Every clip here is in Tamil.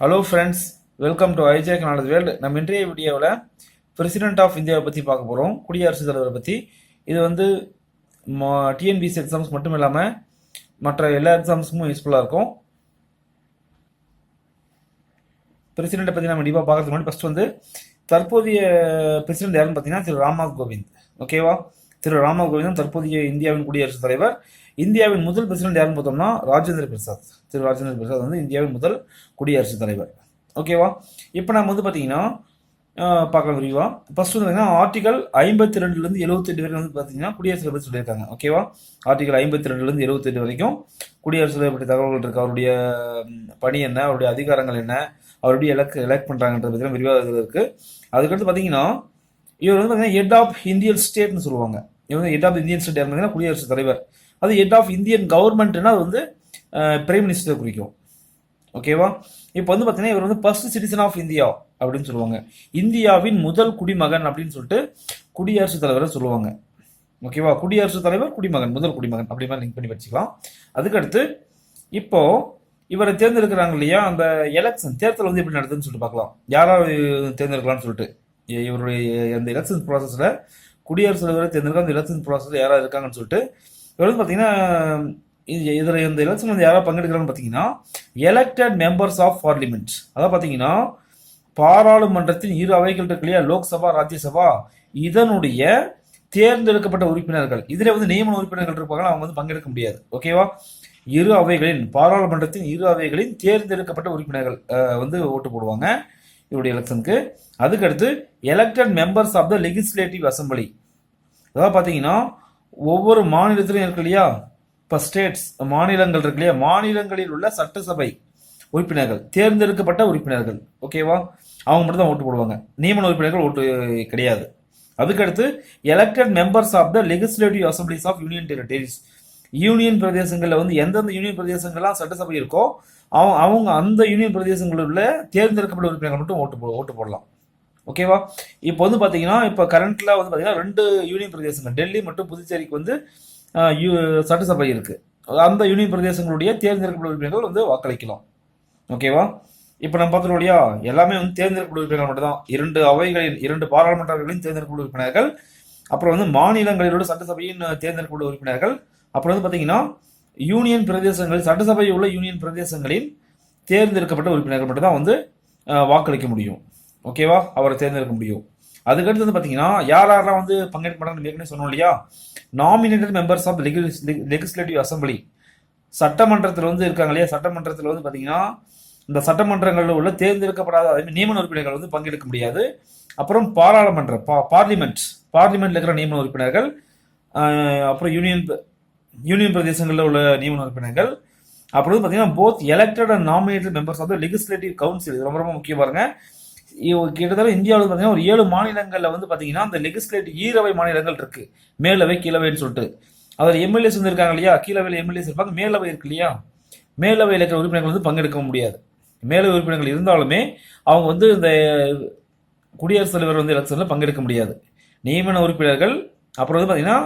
ஹலோ ஃப்ரெண்ட்ஸ் வெல்கம் டு ஐஜேக் நாலேஜ் வேர்ல்டு நம்ம இன்றைய வீடியோவில் பிரசிடென்ட் ஆஃப் இந்தியாவை பற்றி பார்க்க போகிறோம் குடியரசுத் தலைவரை பற்றி இது வந்து டிஎன்பிசி எக்ஸாம்ஸ் மட்டும் இல்லாமல் மற்ற எல்லா எக்ஸாம்ஸுக்கும் யூஸ்ஃபுல்லாக இருக்கும். பிரசிடெண்ட்டை பற்றி நம்ம கண்டிப்பாக பார்க்கறதுக்கு முன்னாடி ஃபஸ்ட் வந்து தற்போதைய பிரசிடென்ட் யாருன்னு பார்த்தீங்கன்னா திரு ராம்நாத் கோவிந்த். ஓகேவா திரு ராம்நாத் கோவிந்த் தான் தற்போதைய இந்தியாவின் குடியரசுத் தலைவர். இந்தியாவின் முதல் பிரசிடென்ட் யாருன்னு பார்த்தோம்னா ராஜேந்திர பிரசாத். திரு ராஜேந்திர பிரசாத் வந்து இந்தியாவின் முதல் குடியரசுத் தலைவர். ஓகேவா இப்போ நம்ம வந்து பார்த்தீங்கன்னா பார்க்க பார்க்கலாம் விரிவா ஃபர்ஸ்ட் வந்து பார்த்தீங்கன்னா ஆர்டிகல் ஐம்பத்தி ரெண்டுலேருந்து எழுபத்தெட்டு வரைக்கும் வந்து பார்த்தீங்கன்னா குடியரசு தலைவர் சொல்லியிருக்காங்க. ஓகேவா ஆர்டிகல் ஐம்பத்தி ரெண்டுலேருந்து எழுபத்தெட்டு வரைக்கும் குடியரசு தலைவர் பற்றி தகவல்கள் இருக்கு. அவருடைய பணி என்ன? அவருடைய அதிகாரங்கள் என்ன? அவருடைய எலக்ட் எலக்ட் பண்ணுறாங்கன்றது பற்றி விரிவாக இருக்குது அதுக்கடுத்து பார்த்தீங்கன்னா இவர் வந்து பார்த்தீங்கன்னா ஹெட் ஆஃப் இந்தியன் ஸ்டேட்னு சொல்லுவாங்க. இவர் வந்து ஹெட் ஆஃப் இந்தியன் ஸ்டேட் பார்த்தீங்கன்னா குடியரசுத் தலைவர். அது ஹெட் ஆஃப் இந்தியன் கவர்மெண்ட்னா அது வந்து பிரைம் மினிஸ்டர் குறிக்கும். ஓகேவா இப்போ வந்து பார்த்தீங்கன்னா இவர் வந்து ஃபர்ஸ்ட் சிட்டிசன் ஆஃப் இந்தியா அப்படின்னு சொல்லுவாங்க. இந்தியாவின் முதல் குடிமகன் அப்படின்னு சொல்லிட்டு குடியரசுத் தலைவரை சொல்லுவாங்க. ஓகேவா குடியரசுத் தலைவர் குடிமகன் முதல் குடிமகன் அப்படி மாதிரி லிங்க் பண்ணி வச்சுக்கலாம். அதுக்கடுத்து இப்போ இவரை தேர்ந்தெடுக்கிறாங்க இல்லையா? அந்த எலெக்ஷன் தேர்தல் வந்து எப்படி நடக்குதுன்னு சொல்லிட்டு பார்க்கலாம். யாராவது தேர்ந்தெடுக்கலாம்னு சொல்லிட்டு. இவருடைய அந்த எலெக்ஷன் ப்ராசஸில் குடியரசு தலைவரை தேர்ந்தெடுக்க அந்த எலெக்ஷன் ப்ராசஸில் யாராவது இருக்காங்கன்னு சொல்லிட்டு இவர் வந்து பார்த்தீங்கன்னா இது- இந்த எலெக்ஷன் வந்து யாராவது பங்கெடுக்கிறாங்கன்னு பார்த்தீங்கன்னா எலெக்டட் மெம்பர்ஸ் ஆஃப் பார்லிமெண்ட் அதாவது பார்த்தீங்கன்னா பாராளுமன்றத்தின் இரு அவைகள் இருக்கு இல்லையா? லோக்சபா ராஜ்யசபா இதனுடைய தேர்ந்தெடுக்கப்பட்ட உறுப்பினர்கள். இதில் வந்து நியமன உறுப்பினர்கள் இருப்பாங்க அவங்க வந்து பங்கெடுக்க முடியாது. ஓகேவா இரு அவைகளின் பாராளுமன்றத்தின் இரு அவைகளின் தேர்ந்தெடுக்கப்பட்ட உறுப்பினர்கள் வந்து ஓட்டு போடுவாங்க. இவருடைய எலெக்ஷனுக்கு அதுக்கடுத்து elected members of the legislative assembly அதாவது பார்த்தீங்கன்னா ஒவ்வொரு மாநிலத்திலும் இருக்கு இல்லையா? இப்போ ஸ்டேட்ஸ் மாநிலங்கள் இருக்கு இல்லையா? மாநிலங்களில் உள்ள சட்டசபை உறுப்பினர்கள் தேர்ந்தெடுக்கப்பட்ட உறுப்பினர்கள். ஓகேவா அவங்க மட்டும் தான் ஓட்டு போடுவாங்க. நியமன உறுப்பினர்கள் ஓட்டு கிடையாது. அதுக்கடுத்து elected members of the legislative assemblies of union territories union பிரதேசங்களில் வந்து எந்தெந்த யூனியன் பிரதேசங்கள்லாம் சட்டசபை இருக்கோ அவங்க அவங்க அந்த யூனியன் பிரதேசங்களில் உள்ள தேர்ந்தெடுக்கப்பட்ட உறுப்பினர்கள் மட்டும் ஓட்டு போ ஓட்டு போடலாம். ஓகேவா இப்போ வந்து பார்த்தீங்கன்னா இப்போ கரண்ட்டில் வந்து பார்த்தீங்கன்னா ரெண்டு யூனியன் பிரதேசங்கள் டெல்லி மற்றும் புதுச்சேரிக்கு வந்து யூ- சட்டசபை இருக்குது அந்த யூனியன் பிரதேசங்களுடைய தேர்ந்தெடுக்கப்பட்ட உறுப்பினர்கள் வந்து வாக்களிக்கலாம். ஓகேவா இப்போ நம்ம பார்த்துருவோம் இல்லையா? எல்லாமே வந்து தேர்ந்தெடுக்கப்பட்ட உறுப்பினர்கள் மட்டும்தான். இரண்டு அவைகளின் இரண்டு பாராளுமன்ற அவைகளின் தேர்ந்தெடுக்கப்பட்ட உறுப்பினர்கள் அப்புறம் வந்து மாநிலங்களிலோட சட்டசபையின் தேர்ந்தெடுக்கப்பட்ட உறுப்பினர்கள் அப்புறம் வந்து பார்த்தீங்கன்னா யூனியன் பிரதேசங்கள் சட்டசபையில் உள்ள யூனியன் பிரதேசங்களின் தேர்ந்தெடுக்கப்பட்ட உறுப்பினர்கள் மட்டும் தான் வந்து வாக்களிக்க முடியும். ஓகேவா அவரை தேர்ந்தெடுக்க முடியும். அதுக்கடுத்து வந்து பார்த்தீங்கன்னா யார் யாரெல்லாம் வந்து பங்கேற்க மாட்டாங்கன்னு ஏற்கனவே சொன்னோம் இல்லையா? Nominated members of legislative assembly சட்டமன்றத்தில் வந்து இருக்காங்க இல்லையா? சட்டமன்றத்தில் வந்து பார்த்தீங்கன்னா இந்த சட்டமன்றங்களில் உள்ள தேர்ந்தெடுக்கப்படாத அதே மாதிரி நியமன உறுப்பினர்கள் வந்து பங்கெடுக்க முடியாது. அப்புறம் பாராளுமன்ற பா பார்லிமெண்ட் பார்லிமெண்ட்டில் இருக்கிற நியமன உறுப்பினர்கள் அப்புறம் யூனியன் யூனியன் பிரதேசங்களில் உள்ள நியமன உறுப்பினர்கள். அப்புறம் வந்து பார்த்தீங்கன்னா both elected and nominated members of the legislative council இது ரொம்ப ரொம்ப முக்கியம் பாருங்க. கிட்டத்தட்ட இந்தியாவில் பார்த்தீங்கன்னா ஒரு ஏழு மாநிலங்களில் வந்து பார்த்தீங்கன்னா அந்த லெகிஸ்லேட்டிவ் ஈரவை மாநிலங்கள் இருக்கு. மேலவை கீழவைன்னு சொல்லிட்டு. அதில் எம்எல்ஏஸ் வந்து இருக்காங்க இல்லையா? கீழவையில் எம்எல்ஏஸ் இருப்பாங்க. மேலவை இருக்கு இல்லையா? மேலவையில் இருக்கிற உறுப்பினர்கள் வந்து பங்கெடுக்க முடியாது. மேலவை உறுப்பினர்கள் இருந்தாலுமே அவங்க வந்து இந்த குடியரசுத் தலைவர் வந்து எலெக்ஷனில் பங்கெடுக்க முடியாது. நியமன உறுப்பினர்கள் அப்புறம் வந்து பார்த்தீங்கன்னா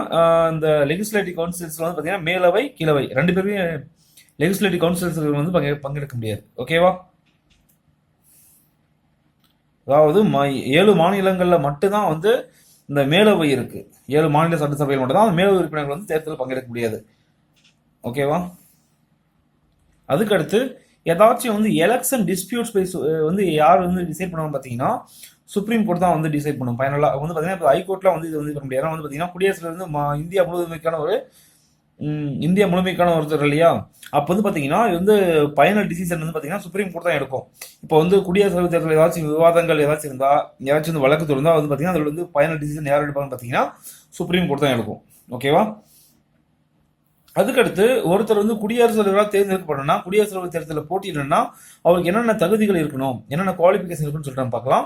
இந்த லெகிஸ்லேட்டிவ் கவுன்சில்ஸில் வந்து பார்த்தீங்கன்னா மேலவை கீழவை ரெண்டு பேருமே லெகிஸ்லேட்டிவ் கவுன்சில்ஸ் வந்து பங்கே பங்கெடுக்க முடியாது. ஓகேவா அதாவது ம- ஏழு மாநிலங்களில் மட்டும்தான் வந்து இந்த மேலவை இருக்கு. ஏழு மாநில சட்டசபையில் மட்டும்தான் அந்த மேலவை உறுப்பினர்கள் வந்து தேர்தலில் பங்கெடுக்க முடியாது. ஓகேவா அதுக்கடுத்து ஏதாச்சும் வந்து எலெக்ஷன் டிஸ்பியூட்ஸ் வந்து யார் வந்து டிசைட் பண்ணுவாங்க பார்த்தீங்கன்னா சுப்ரீம் கோர்ட் தான் வந்து டிசைட் பண்ணும். ஃபைனலாக வந்து பார்த்தீங்கன்னா இப்போ ஹைகோர்ட்லாம் வந்து இது வந்து பண்ண முடியாது. ஏன்னா வந்து பார்த்தீங்கன்னா குடியரசுல இருந்து மா- இந்தியா முழுமைக்கான ஒரு இந்தியா முழுமைக்கான ஒருத்தர் இல்லையா? அப்போ வந்து பார்த்தீங்கன்னா இது வந்து ஃபைனல் டிசிஷன் வந்து பார்த்தீங்கன்னா சுப்ரீம் கோர்ட் தான் எடுக்கும். இப்போ வந்து குடியரசுத் தலைவர் தேர்தலில் ஏதாச்சும் விவாதங்கள் ஏதாச்சும் இருந்தால் ஏதாச்சும் வந்து வழக்கு தொடர்ந்தால் வந்து பார்த்தீங்கன்னா அதில் வந்து ஃபைனல் டிசிஷன் யார் எடுப்பாங்கன்னு பார்த்தீங்கன்னா சுப்ரீம் கோர்ட் தான் எடுக்கும். ஓகேவா அதுக்கடுத்து ஒருத்தர் வந்து குடியரசுத் தலைவராக தேர்ந்தெடுக்கப்படணும்னா குடியரசுத் தலைவர் தேர்தலில் போட்டியிடணும்னா அவருக்கு என்னென்ன தகுதிகள் இருக்கணும் என்னென்ன குவாலிஃபிகேஷன் இருக்குன்னு சொல்லிட்டு நம்ம பார்க்கலாம்.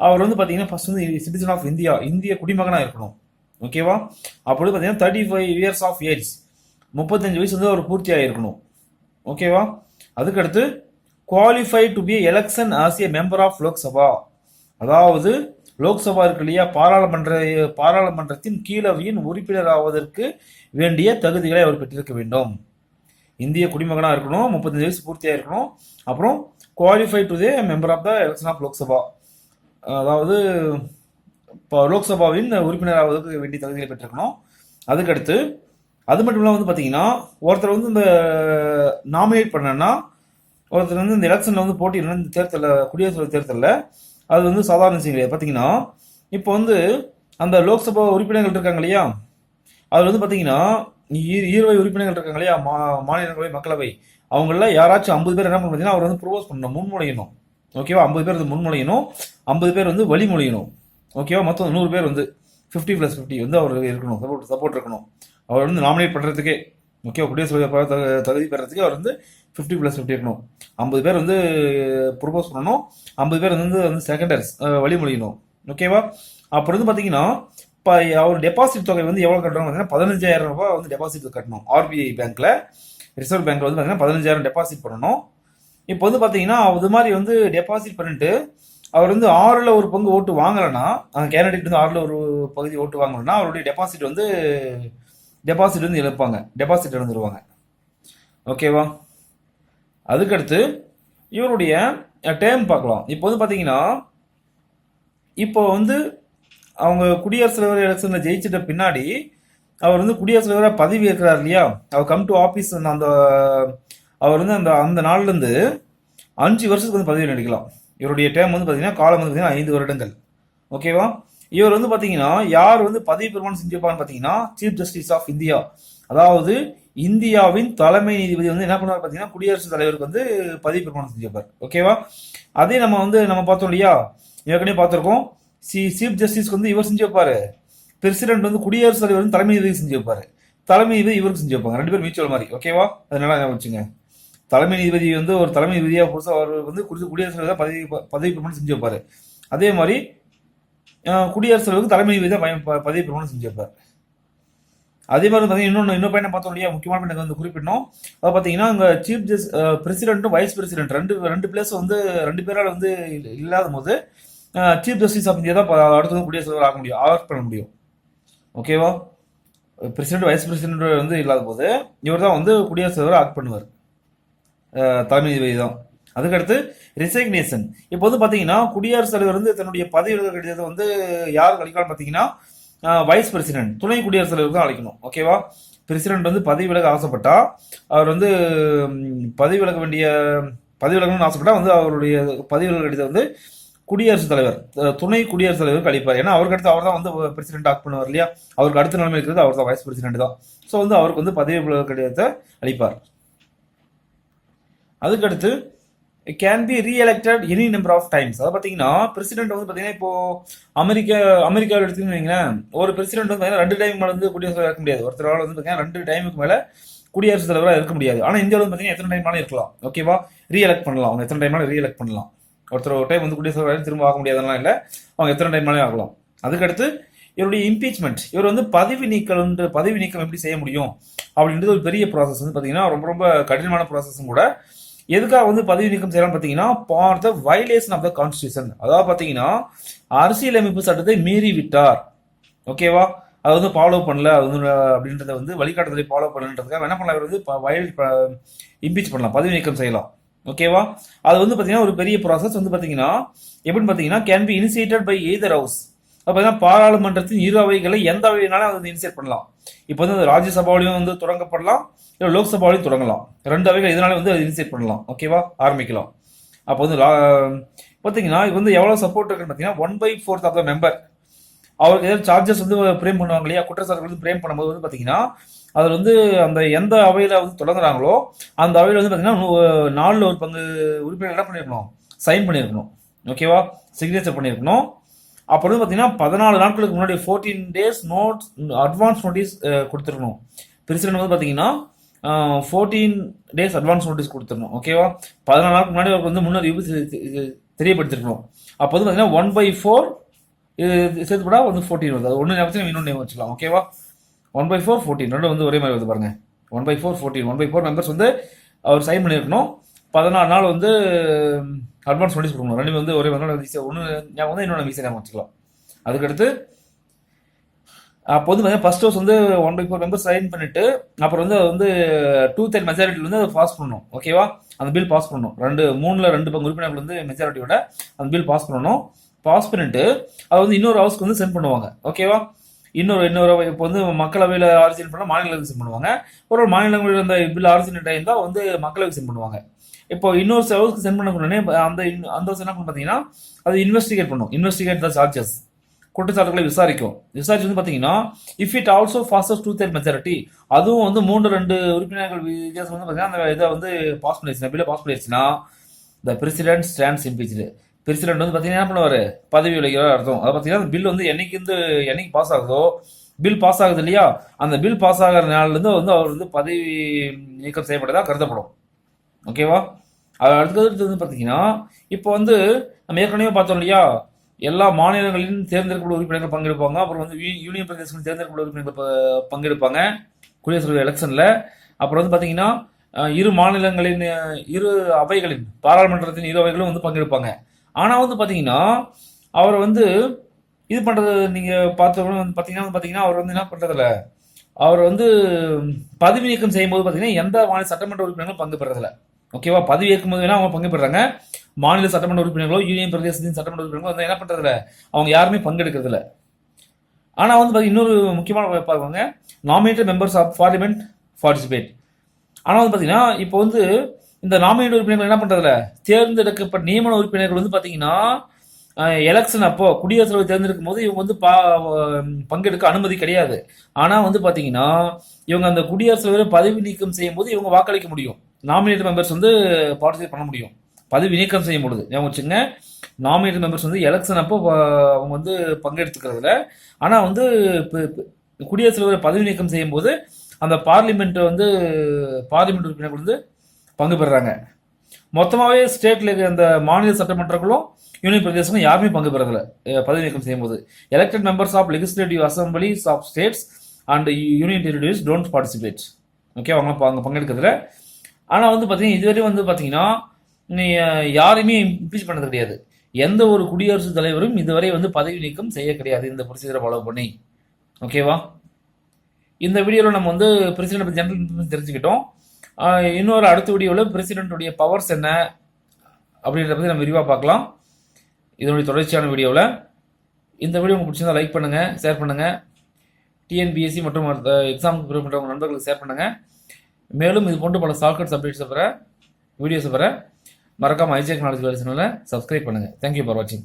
அவர் வந்து பார்த்தீங்கன்னா ஃபர்ஸ்ட் வந்து சிட்டிசன் ஆஃப் இந்தியா இந்திய குடிமகனாக இருக்கணும். ஓகேவா அப்படி பார்த்தீங்கன்னா thirty five years of age முப்பத்தஞ்சு வயசு வந்து அவர் பூர்த்தியாக இருக்கணும் ஓகேவா அதுக்கடுத்து qualify to be election as a member of Lok Sabha அதாவது லோக்சபா இருக்கு இல்லையா? பாராளுமன்ற பாராளுமன்றத்தின் கீழவையின் உறுப்பினர் ஆவதற்கு வேண்டிய தகுதிகளை அவர் பெற்றிருக்க வேண்டும். இந்திய குடிமகனாக இருக்கணும் முப்பத்தஞ்சு வயசு பூர்த்தியாக இருக்கணும் அப்புறம் qualify to the member of the election of Lok Sabha அதாவது இப்போ லோக்சபாவின் உறுப்பினர் வேண்டிய தகுதிகளை பெற்றிருக்கணும். அதுக்கடுத்து அது மட்டும் இல்லாமல் வந்து பார்த்தீங்கன்னா ஒருத்தர் வந்து இந்த நாமினேட் பண்ணனா ஒருத்தர் வந்து இந்த எலெக்ஷனில் வந்து போட்டியிடணும். இந்த தேர்தலில் குடியரசுத் தேர்தலில் அது வந்து சாதாரண விஷயம் கிடையாது. பார்த்தீங்கன்னா இப்போ வந்து அந்த லோக்சபா உறுப்பினர்கள் இருக்காங்க இல்லையா? அதில் வந்து பார்த்தீங்கன்னா ஈ- ஈரவை உறுப்பினர்கள் இருக்காங்க இல்லையா? மா மாநிலங்களவை மக்களவை. அவங்கள யாராச்சும் ஐம்பது பேர் என்ன பண்ண பார்த்தீங்கன்னா அவர் வந்து ப்ரோபோஸ் பண்ணணும் முன்மொழியணும். ஓகேவா? ஐம்பது பேர் வந்து முன்மொழியணும். ஐம்பது பேர் வந்து வழிமொழியணும். ஓகேவா? மொத்தம் நூறு பேர் வந்து ஃபிஃப்டி ப்ளஸ் ஃபிஃப்டி வந்து அவர் இருக்கணும். சப்போர்ட் சப்போர்ட் இருக்கணும். அவர் வந்து நாமினேட் பண்ணுறதுக்கே ஓகே குடியரசு தகுதி பெறதுக்கு அவர் வந்து ஃபிஃப்டி ப்ளஸ் ஃபிஃப்டி இருக்கணும். ஐம்பது பேர் வந்து ப்ரொபோஸ் பண்ணணும். ஐம்பது பேர் வந்து வந்து செகண்டர்ஸ் வழிமொழியணும். ஓகேவா? அப்புறம் வந்து பார்த்தீங்கன்னா இப்போ அவர் டெபாசிட் தொகை வந்து எவ்வளோ கட்டணும் பார்த்தீங்கன்னா பதினஞ்சாயிரம் ரூபாய் வந்து டெபாசிட் கட்டணும். ஆர்பிஐ பேங்க்கில் ரிசர்வ் பேங்க்கில் வந்து பார்த்தீங்கன்னா பதினஞ்சாயிரம் டெபாசிட் பண்ணணும். இப்போ வந்து பார்த்தீங்கன்னா அது மாதிரி வந்து டெபாசிட் பண்ணிட்டு அவர் வந்து ஆறில் ஒரு பங்கு ஓட்டு வாங்கலைன்னா கேண்டிடேட் வந்து ஆறில் ஒரு பகுதி ஓட்டு வாங்கலைன்னா அவருடைய டெபாசிட் வந்து டெபாசிட் வந்து இழப்பாங்க. டெபாசிட் இழந்துருவாங்க. ஓகேவா அதுக்கடுத்து இவருடைய டேர்ம் பார்க்கலாம். இப்போ வந்து பார்த்தீங்கன்னா இப்போ வந்து அவங்க குடியரசுத் தலைவர் எலெக்ஷனில் ஜெயிச்சிட்ட பின்னாடி அவர் வந்து குடியரசுத் தலைவராக பதவி ஏற்கிறார் இல்லையா? அவர் கம் டு ஆஃபீஸ் அந்த அவர் வந்து அந்த அந்த நாள்லேருந்து அஞ்சு வருஷத்துக்கு வந்து பதவி நடிக்கலாம். இவருடைய டேம் வந்து பார்த்தீங்கன்னா காலம் வந்து பார்த்தீங்கன்னா ஐந்து வருடங்கள். ஓகேவா இவர் வந்து பார்த்தீங்கன்னா யார் வந்து பதவி பிரமாணம் செஞ்சிருப்பான்னு பார்த்தீங்கன்னா சீஃப் ஜஸ்டிஸ் ஆஃப் இந்தியா அதாவது இந்தியாவின் தலைமை நீதிபதி வந்து என்ன பண்ணுவார் பார்த்தீங்கன்னா குடியரசுத் தலைவருக்கு வந்து பதவி பிரமாணம் செஞ்சிருப்பார். ஓகேவா அதே நம்ம வந்து நம்ம பார்த்தோம் இல்லையா? ஏற்கனவே பார்த்துருக்கோம். சி சீஃப் ஜஸ்டிஸ்க்கு வந்து இவர் செஞ்சு வைப்பார் பிரசிடென்ட் வந்து குடியரசுத் தலைவர் வந்து தலைமை நீதிபதி செஞ்சு வைப்பார் தலைமை நீதிபதி இவருக்கு செஞ்சு வைப்பாங்க ரெண்டு பேரும் மியூச்சுவல் மாதிரி. ஓகேவா அதனால ஞாபகம் வச்சுங்க. தலைமை நீதிபதி வந்து ஒரு தலைமை நீதிபதியாக புதுசாக அவர் வந்து குறித்து குடியரசுத் தலைவர் பதவி பதவி பிரமாணம் செஞ்சு வைப்பார் அதே மாதிரி குடியரசு குடியரசுத் தலைவருக்கு தலைமை நீதிபதி தான் பய- பதவி பிரமாணம் செஞ்சு வைப்பார் அதே மாதிரி பார்த்தீங்கன்னா இன்னொன்று இன்னொரு பையனை பார்த்தோம் இல்லையா? முக்கியமான பையனை வந்து குறிப்பிட்டோம் அது பார்த்தீங்கன்னா அங்கே சீஃப் ஜஸ் பிரசிடென்ட்டும் வைஸ் பிரசிடென்ட் ரெண்டு ரெண்டு பிளேஸ் வந்து ரெண்டு பேரால் வந்து இல்லாத போது சீஃப் ஜஸ்டிஸ் ஆஃப் இந்தியா தான் ப- அடுத்து வந்து குடியரசுத் தலைவர் ஆக முடியும். ஆர்ட் பண்ண முடியும். ஓகேவா பிரசிடென்ட் வைஸ் பிரசிடென்ட் வந்து இல்லாத போது இவர் தான் வந்து குடியரசுத் தலைவர் ஆக்ட் பண்ணுவார். தலைமை நீதிபதி தான் அதுக்கடுத்து ரிசைக்னேஷன் இப்போ வந்து பார்த்தீங்கன்னா குடியரசுத் தலைவர் வந்து தன்னுடைய பதவி விலக கடிதத்தை வந்து யாருக்கு அளிக்கலாம் பார்த்தீங்கன்னா வைஸ் பிரசிடென்ட் துணை குடியரசுத் தலைவர் தான் அழைக்கணும் ஓகேவா பிரசிடென்ட் வந்து பதவி விலக ஆசைப்பட்டா அவர் வந்து பதவி விலக வேண்டிய பதவி விலகணும்னு ஆசைப்பட்டா வந்து அவருடைய பதவி விலக கடிதத்தை வந்து குடியரசுத் தலைவர் துணை குடியரசுத் தலைவருக்கு அளிப்பார். ஏன்னா அவருக்கு அடுத்து அவர் தான் வந்து பிரசிடென்ட் ஆக்ட் பண்ணுவார் இல்லையா? அவருக்கு அடுத்த நிலைமை இருக்கிறது அவர் தான் வைஸ் பிரசிடென்ட் தான். ஸோ வந்து அவருக்கு வந்து பதவி விலக கடிதத்தை அளிப்பார். அதுக்கடுத்து can be reelected any number of times அதை பார்த்தீங்கன்னா பிரசிடென்ட் வந்து பார்த்தீங்கன்னா இப்போ அமெரிக்க அமெரிக்காவில் எடுத்துக்கின்னு வைங்களேன் ஒரு பிரசிடென்ட் வந்து பார்த்தீங்கன்னா ரெண்டு டைம் மேலே வந்து குடியரசுத் இருக்க முடியாது. ஒருத்தரால் வந்து பார்த்தீங்கன்னா ரெண்டு டைமுக்கு மேலே குடியரசுத் தலைவராக இருக்க முடியாது. ஆனால் இந்தியாவில் வந்து பார்த்தீங்கன்னா எத்தனை டைம் மேலே இருக்கலாம். ஓகேவா ரீஎலெக்ட் பண்ணலாம். அவங்க எத்தனை டைம் ரீஎலெக்ட் பண்ணலாம். ஒருத்தர் ஒரு டைம் வந்து குடியரசுத் தலைவர் திரும்ப ஆக முடியாதெல்லாம் இல்லை. அவங்க எத்தனை டைம் மேலே ஆகலாம். அதுக்கடுத்து இவருடைய இம்பீச்மெண்ட் இவர் வந்து பதவி நீக்கம் பதவி நீக்கம் எப்படி செய்ய முடியும்? அப்படின்றது ஒரு பெரிய ப்ராசஸ் வந்து பார்த்தீங்கன்னா ரொம்ப ரொம்ப கடினமான ப்ராசஸும் கூட எதுக்காக வந்து பதவி நீக்கம் செய்யலாம் பார்த்தீங்கன்னா for the violation of the constitution அதாவது பார்த்தீங்கன்னா அரசியலமைப்பு சட்டத்தை மீறி விட்டார். ஓகேவா அது வந்து ஃபாலோ பண்ணல. அது வந்து அப்படின்றத வந்து வழிகாட்டுதலை ஃபாலோ பண்ணலன்றதுக்காக என்ன பண்ணலாம்? இவர் வந்து வயல் இம்பீச் பண்ணலாம். பதவி நீக்கம் செய்யலாம். ஓகேவா அது வந்து பார்த்தீங்கன்னா ஒரு பெரிய ப்ராசஸ் வந்து பார்த்தீங்கன்னா எப்படின்னு பார்த்தீங்கன்னா can be initiated by either house அப்போ பார்த்தீங்கன்னா பாராளுமன்றத்தின் இரு அவைகளை எந்த அவையினாலும் அதை வந்து இனிஷியேட் பண்ணலாம். இப்போ வந்து ராஜ்யசபாவிலையும் வந்து தொடங்கப்படலாம். இல்லை லோக்சபாவிலையும் தொடங்கலாம். ரெண்டு அவைகள் இதனால வந்து அது இனிஷியேட் பண்ணலாம். ஓகேவா ஆரம்பிக்கலாம். அப்போ வந்து பார்த்தீங்கன்னா இது வந்து எவ்வளோ சப்போர்ட் இருக்குன்னு பார்த்தீங்கன்னா one by fourth of the member அவருக்கு ஏதாவது சார்ஜஸ் வந்து பிரேம் பண்ணுவாங்க இல்லையா? குற்றச்சாட்டுகள் வந்து பிரேம் பண்ணும்போது வந்து பார்த்தீங்கன்னா அதில் வந்து அந்த எந்த அவையில் வந்து தொடங்குறாங்களோ அந்த அவையில் வந்து பார்த்தீங்கன்னா நாலில் ஒரு பங்கு உறுப்பினர் என்ன பண்ணியிருக்கணும் சைன் பண்ணியிருக்கணும் ஓகேவா சிக்னேச்சர் பண்ணியிருக்கணும் அப்புறம் வந்து பார்த்தீங்கன்னா பதினாலு நாட்களுக்கு முன்னாடி fourteen days note advance notice கொடுத்துருக்கணும். பிரசிடென்ட் வந்து பார்த்தீங்கன்னா ஃபோர்டீன் டேஸ் அட்வான்ஸ் நோட்டீஸ் கொடுத்துருணும் ஓகேவா பதினாலு நாளுக்கு முன்னாடி அவருக்கு வந்து முன்னறிவிப்பு தெரியப்படுத்திருக்கணும். அப்போ வந்து பார்த்தீங்கன்னா ஒன் பை ஃபோர் இது சேர்த்து போட்டா வந்து ஃபோர்டீன் வருது. அது ஒன்று ஞாபகத்தில் இன்னொன்று ஞாபகம் வச்சுக்கலாம் ஓகேவா ஒன் பை ஃபோர் ஃபோர்டீன் ரெண்டும் வந்து ஒரே மாதிரி வருது பாருங்க. One by four fourteen one by four members வந்து அவர் சைன் பண்ணியிருக்கணும். பதினாலு நாள் வந்து அட்வான்ஸ் நோட்டீஸ் கொடுக்கணும். ரெண்டு வந்து ஒரே மாதிரி ஈஸியாக ஒன்று ஞாபகம் வந்து இன்னொன்று வீசா ஞாபகம் வச்சுக்கலாம். அதுக்கடுத்து அப்போ வந்து பார்த்தீங்கன்னா ஃபர்ஸ்ட் ஹவுஸ் வந்து one by four members sign பண்ணிட்டு அப்புறம் வந்து அது வந்து டூ தேர்ட் மெஜாரிட்டியில் வந்து அதை பாஸ் பண்ணணும். ஓகேவா அந்த பில் பாஸ் பண்ணணும். ரெண்டு மூணில் ரெண்டு பங்கு உறுப்பினர்கள் வந்து மெஜாரிட்டியோட அந்த பில் பாஸ் பண்ணணும். பாஸ் பண்ணிட்டு அதை வந்து இன்னொரு ஹவுஸ்க்கு வந்து சென்ட் பண்ணுவாங்க. ஓகேவா இன்னொரு இன்னொரு இப்போ வந்து மக்களவையில் ஆரிஜினேட் பண்ணால் மாநிலங்களுக்கு சென்ட் பண்ணுவாங்க. ஒரு ஒரு மாநிலங்களில் இந்த பில் ஆரிஜினேட் ஆயிருந்தால் வந்து மக்களவைக்கு சென்ட் பண்ணுவாங்க. இப்போ இன்னொரு சர்வருக்கு சென்ட் பண்ண அந்த அந்த என்ன பார்த்தீங்கன்னா அது இன்வெஸ்டிகேட் பண்ணும். இன்வெஸ்டிகேட் த சார்ஜஸ் குற்றச்சாட்டுகளை விசாரிக்கும். விசாரிச்சு வந்து பார்த்தீங்கன்னா if it also fastest two third majority அதுவும் வந்து மூன்று ரெண்டு உறுப்பினர்கள் வித்தியாசம் வந்து பார்த்தீங்கன்னா அந்த இதை வந்து பாஸ் பண்ணிடுச்சுன்னா பில்லை pass பண்ணிடுச்சுன்னா the president stands impeach president வந்து பார்த்தீங்கன்னா என்ன பண்ணுவார்? பதவி விலகிறார் அர்த்தம். அதை பார்த்தீங்கன்னா பில் வந்து என்னைக்கு வந்து என்னைக்கு பாஸ் ஆகுதோ பில் பாஸ் ஆகுது இல்லையா? அந்த பில் பாஸ் ஆகிற நாள்லேருந்து வந்து அவர் வந்து பதவி நீக்கம் செய்யப்பட்டதாக கருதப்படும். ஓகேவா அது அடுத்தது வந்து பார்த்தீங்கன்னா இப்போ வந்து நம்ம ஏற்கனவே பார்த்தோம் இல்லையா? எல்லா மாநிலங்களிலும் தேர்ந்தெடுக்கப்பட்ட உறுப்பினர்கள் பங்கெடுப்பாங்க. அப்புறம் வந்து யூனியன் பிரதேசங்களில் தேர்ந்தெடுக்கப்பட்ட உறுப்பினர்கள் பங்கெடுப்பாங்க. குடியரசு தலைவர் எலெக்ஷனில் அப்புறம் வந்து பார்த்தீங்கன்னா இரு மாநிலங்களின் இரு அவைகளின் பாராளுமன்றத்தின் இரு அவைகளும் வந்து பங்கெடுப்பாங்க. ஆனால் வந்து பார்த்தீங்கன்னா அவர் வந்து இது பண்ணுறது நீங்கள் பார்த்தவங்களும் வந்து பார்த்தீங்கன்னா வந்து பார்த்தீங்கன்னா அவர் வந்து என்ன பண்ணுறதில்ல அவர் வந்து பதவி நீக்கம் செய்யும்போது பார்த்தீங்கன்னா எந்த மாநில சட்டமன்ற உறுப்பினர்களும் பங்கு பெறதில்லை. ஓகேவா? பதவி ஏற்கும் போது வேணா அவங்க பங்கு பெறாங்க மாநில சட்டமன்ற உறுப்பினர்களோ யூனியன் பிரதேசத்தின் சட்டமன்ற உறுப்பினர்களோ வந்து என்ன பண்ணுறதில்ல அவங்க யாருமே பங்கெடுக்கிறதில்ல. ஆனால் வந்து இன்னொரு முக்கியமான பார்ப்பாங்க nominated members of parliament participate ஆனால் வந்து பார்த்தீங்கன்னா இப்போ வந்து இந்த நாமினேட் உறுப்பினர்கள் என்ன பண்ணுறதில்ல தேர்ந்தெடுக்கப்பட்ட நியமன உறுப்பினர்கள் வந்து பார்த்தீங்கன்னா எலெக்ஷன் அப்போ குடியரசுத் தலைவர் தேர்ந்தெடுக்கும் போது இவங்க வந்து பா- பங்கெடுக்க அனுமதி கிடையாது. ஆனால் வந்து பார்த்தீங்கன்னா இவங்க அந்த குடியரசுத் தலைவரை பதவி நீக்கம் செய்யும் போது இவங்க வாக்களிக்க முடியும். நாமினேட் மெம்பர்ஸ் வந்து பார்ட்டிசிபேட் பண்ண முடியும். பதவி நீக்கம் செய்யும் பொழுது. ஞாபகம் வச்சுங்க நாமினேட் மெம்பர்ஸ் வந்து எலெக்ஷன் அப்போ அவங்க வந்து பங்கெடுத்துக்கிறதுல. ஆனால் வந்து இப்போ குடியரசுத் தலைவர் பதவி நீக்கம் செய்யும்போது அந்த பார்லிமெண்ட் வந்து பார்லிமெண்ட் உறுப்பினர்கள் வந்து பங்கு பெறுறாங்க. மொத்தமாகவே ஸ்டேட்ல இருக்கிற அந்த மாநில சட்டமன்றங்களும் யூனியன் பிரதேசங்களும் யாருமே பங்கு பெறதில்ல. பதவி நீக்கம் செய்யும்போது elected members of legislative assemblies of states and union territories don't participate okay அவங்க ப- பங்கெடுக்கிறதுல ஆனால் வந்து பார்த்தீங்கன்னா இதுவரையும் வந்து பார்த்தீங்கன்னா நீ யாரையுமே இம்பீச் பண்ணது கிடையாது. எந்த ஒரு குடியரசுத் தலைவரும் இதுவரை வந்து பதவி நீக்கம் செய்ய கிடையாது. இந்த ப்ரொசீஜரை ஃபாலோ பண்ணி. ஓகேவா இந்த வீடியோவில் நம்ம வந்து பிரசிடென்ட் பற்றி ஜெனரல் தெரிஞ்சுக்கிட்டோம். இன்னொரு அடுத்த வீடியோவில் பிரசிடென்ட்டுடைய பவர்ஸ் என்ன அப்படின்றத பற்றி நம்ம விரிவாக பார்க்கலாம். இதனுடைய தொடர்ச்சியான வீடியோவில் இந்த வீடியோ உங்களுக்கு பிடிச்சிருந்தா லைக் பண்ணுங்கள் ஷேர் பண்ணுங்கள் டிஎன்பிஎஸ்சி மற்றும் எக்ஸாம் ப்ரிப்பேர் பண்ணுறவங்க நண்பர்களுக்கு ஷேர் பண்ணுங்கள் மேலும் இது போன்று பல சாக்கெட்ஸ் அப்டேட்ஸை பெற வீடியோஸை பெற மறக்காமல் ஐஜே நாலேஜ் வேலை சேனலை சப்ஸ்கிரைப் பண்ணுங்கள் தேங்க்யூ ஃபார் வாட்சிங்